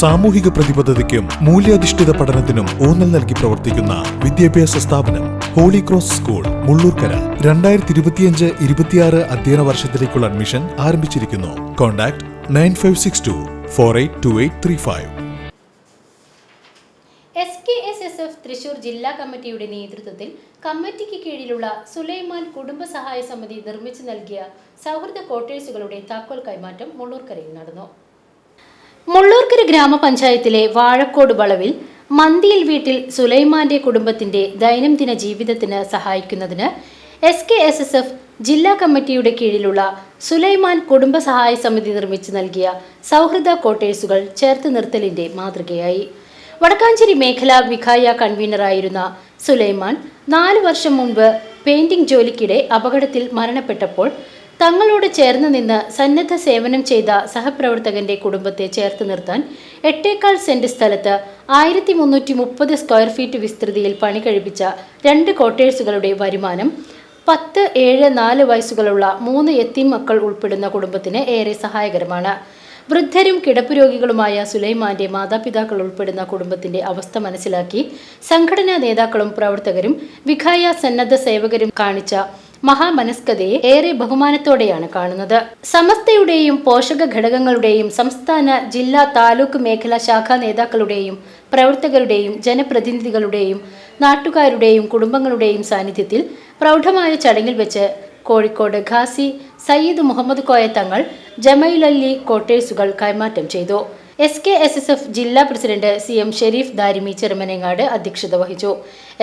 സാമൂഹിക പ്രതിബദ്ധതയ്ക്കും മൂല്യാധിഷ്ഠിത പഠനത്തിനും ഊന്നൽ നൽകി പ്രവർത്തിക്കുന്ന വിദ്യാഭ്യാസ സ്ഥാപനം ഹോളി ക്രോസ് സ്കൂൾ മുള്ളൂർക്കര. രണ്ടായിരത്തി ഇരുപത്തിയഞ്ച് ഇരുപത്തിയാറ് അധ്യയന വർഷത്തിലേക്കുള്ള അഡ്മിഷൻ ആരംഭിച്ചിരിക്കുന്നു. Contact nine five six two four eight two eight three five. S K S S F Thrissur ജില്ലാ കമ്മിറ്റിയുടെ നേതൃത്വത്തിൽ കമ്മിറ്റിക്ക് കീഴിലുള്ള സുലൈമാൻ കുടുംബ സഹായ സമിതി നിർമ്മിച്ചു നൽകിയ സൗഹൃദ ക്വാർട്ടേഴ്സുകളുടെ താക്കോൽ കൈമാറ്റം മുള്ളൂർക്കരയിൽ നടന്നു. മുള്ളൂർക്കര ഗ്രാമപഞ്ചായത്തിലെ വാഴക്കോട് വളവിൽ മന്തിയിൽ വീട്ടിൽ സുലൈമാന്റെ കുടുംബത്തിന്റെ ദൈനംദിന ജീവിതത്തിന് സഹായിക്കുന്നതിന് S K S S F ജില്ലാ കമ്മിറ്റിയുടെ കീഴിലുള്ള സുലൈമാൻ കുടുംബ സഹായ സമിതി നിർമ്മിച്ചു നൽകിയ സൗഹൃദ ക്വാർട്ടേഴ്സുകൾ ചേർത്ത് നിർത്തലിന്റെ മാതൃകയായി. വടക്കാഞ്ചേരി മേഖലാ വിഖായ കൺവീനറായിരുന്ന സുലൈമാൻ നാല് വർഷം മുൻപ് പെയിന്റിംഗ് ജോലിക്കിടെ അപകടത്തിൽ മരണപ്പെട്ടപ്പോൾ തങ്ങളോട് ചേർന്ന് നിന്ന് സന്നദ്ധ സേവനം ചെയ്ത സഹപ്രവർത്തകന്റെ കുടുംബത്തെ ചേർത്ത് നിർത്താൻ എട്ടേക്കാൾ സെന്റ് സ്ഥലത്ത് ആയിരത്തി മുന്നൂറ്റി മുപ്പത് സ്ക്വയർ ഫീറ്റ് വിസ്തൃതിയിൽ പണി കഴിപ്പിച്ച രണ്ട് കോട്ടേഴ്സുകളുടെ വരുമാനം പത്ത് ഏഴ് നാല് വയസ്സുകളുള്ള മൂന്ന് എത്തിം മക്കൾ ഉൾപ്പെടുന്ന കുടുംബത്തിന് ഏറെ സഹായകരമാണ്. വൃദ്ധരും കിടപ്പുരോഗികളുമായ സുലൈമാന്റെ മാതാപിതാക്കൾ ഉൾപ്പെടുന്ന കുടുംബത്തിന്റെ അവസ്ഥ മനസ്സിലാക്കി സംഘടനാ നേതാക്കളും പ്രവർത്തകരും വിഖായ സന്നദ്ധ സേവകരും കാണിച്ച മഹാമനസ്കതയെ ഏറെ ബഹുമാനത്തോടെയാണ് കാണുന്നത്. സമസ്തയുടെയും പോഷക ഘടകങ്ങളുടെയും സംസ്ഥാന ജില്ലാ താലൂക്ക് മേഖലാ ശാഖാ നേതാക്കളുടെയും പ്രവർത്തകരുടെയും ജനപ്രതിനിധികളുടെയും നാട്ടുകാരുടെയും കുടുംബങ്ങളുടെയും സാന്നിധ്യത്തിൽ പ്രൗഢമായ ചടങ്ങിൽ വെച്ച് കോഴിക്കോട് ഖാസി സയ്യിദ് മുഹമ്മദ് കോയ തങ്ങൾ ജമൈലല്ലി കോട്ടേഴ്സുകൾ കൈമാറ്റം ചെയ്തു. S K S S F ജില്ലാ president C M Sherif Darimi Cherumanangad അധ്യക്ഷത വഹിച്ചു.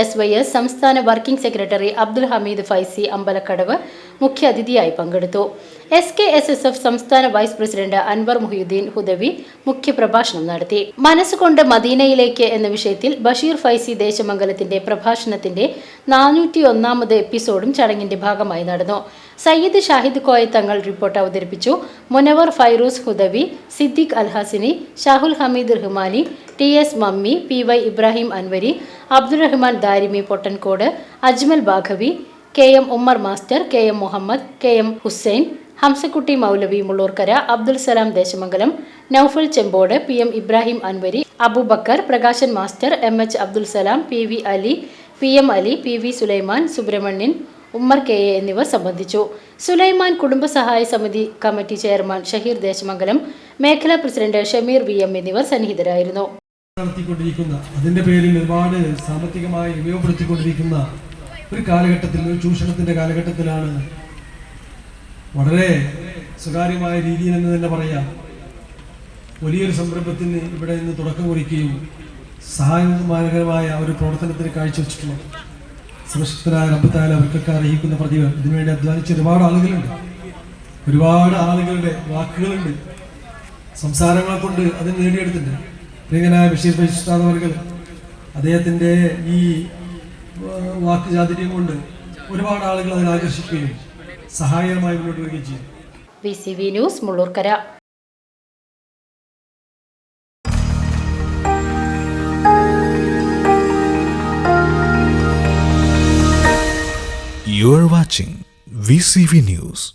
എസ് വൈ എസ് സംസ്ഥാന വർക്കിംഗ് സെക്രട്ടറി അബ്ദുൽ ഹമീദ് ഫൈസി അമ്പലക്കടവ് മുഖ്യാതിഥിയായി പങ്കെടുത്തു. S K S S F സംസ്ഥാന വൈസ് പ്രസിഡന്റ് അൻവർ മുഹിയുദ്ദീൻ ഹുദവി മുഖ്യപ്രഭാഷണം നടത്തി. മനസ്സുകൊണ്ട് മദീനയിലേക്ക് എന്ന വിഷയത്തിൽ ബഷീർ ഫൈസി ദേശമംഗലത്തിന്റെ പ്രഭാഷണത്തിന്റെ നാനൂറ്റി ഒന്നാമത് എപ്പിസോഡും ചടങ്ങിന്റെ ഭാഗമായി നടന്നു. സയ്യിദ് ഷാഹിദ് കോയ തങ്ങൾ റിപ്പോർട്ട് അവതരിപ്പിച്ചു. Munavar Fairooz Hudavi Siddique Alhasini Shahul Hameed Rahmani T S Mammi P Y Ibrahim Anvari Abdurahman Darimi Pottankode Ajmal Baghavi K M Ummer master K M Muhammad K M Hussain Hamzakutty Moulavi Mullurkara Abdul Salam Deshamangalam Noufal Chempode P M Ibrahim Anvari Aboobacker Prakashan master M H Abdul Salam P V Ali P M Ali P V Sulaiman Subrahmanyan Ummer K A എന്നിവർ സംബന്ധിച്ചു. സുലൈമാൻ കുടുംബസഹായ സമിതി committee chairman Shaheer Desamangalam മേഖലാ president Shameer V M എന്നിവർ സന്നിഹിതരായിരുന്നു. നടത്തിക്കൊണ്ടിരിക്കുന്ന അതിന്റെ പേരിൽ ഒരുപാട് സാമ്പത്തികമായി ഉപയോഗപ്പെടുത്തിക്കൊണ്ടിരിക്കുന്ന ഒരു കാലഘട്ടത്തിൽ ഒരു ചൂഷണത്തിന്റെ കാലഘട്ടത്തിലാണ് വളരെ സ്വകാര്യമായ രീതിയിൽ എന്ന് തന്നെ പറയാം. വലിയൊരു സംരംഭത്തിന് ഇവിടെ നിന്ന് തുടക്കം കുറിക്കുകയും സഹായകരമായ ഒരു പ്രവർത്തനത്തിന് കാഴ്ചവെച്ചിട്ടുള്ളത് സുരക്ഷിതരായ റബ്ബത്തായ അവർക്കൊക്കെ അറിയിക്കുന്ന പ്രതികൾ ഇതിനുവേണ്ടി അധ്വാനിച്ച ഒരുപാട് ആളുകളുണ്ട്. ഒരുപാട് ആളുകളുടെ വാക്കുകളുണ്ട്. സംസാരങ്ങളെ കൊണ്ട് അതിന് നേടിയെടുത്തിട്ടുണ്ട്. പ്രിയങ്കനായ ബഷീർ അവർകൾ അദ്ദേഹത്തിന്റെ ഈ വാക്ക് ചാതുര്യം കൊണ്ട് ഒരുപാട് ആളുകൾ അതിൽ ആകർഷിക്കുകയും സഹായകമായി മുന്നോട്ട് വരികയും ചെയ്യും V C V news Mullurkara You are watching VCV News.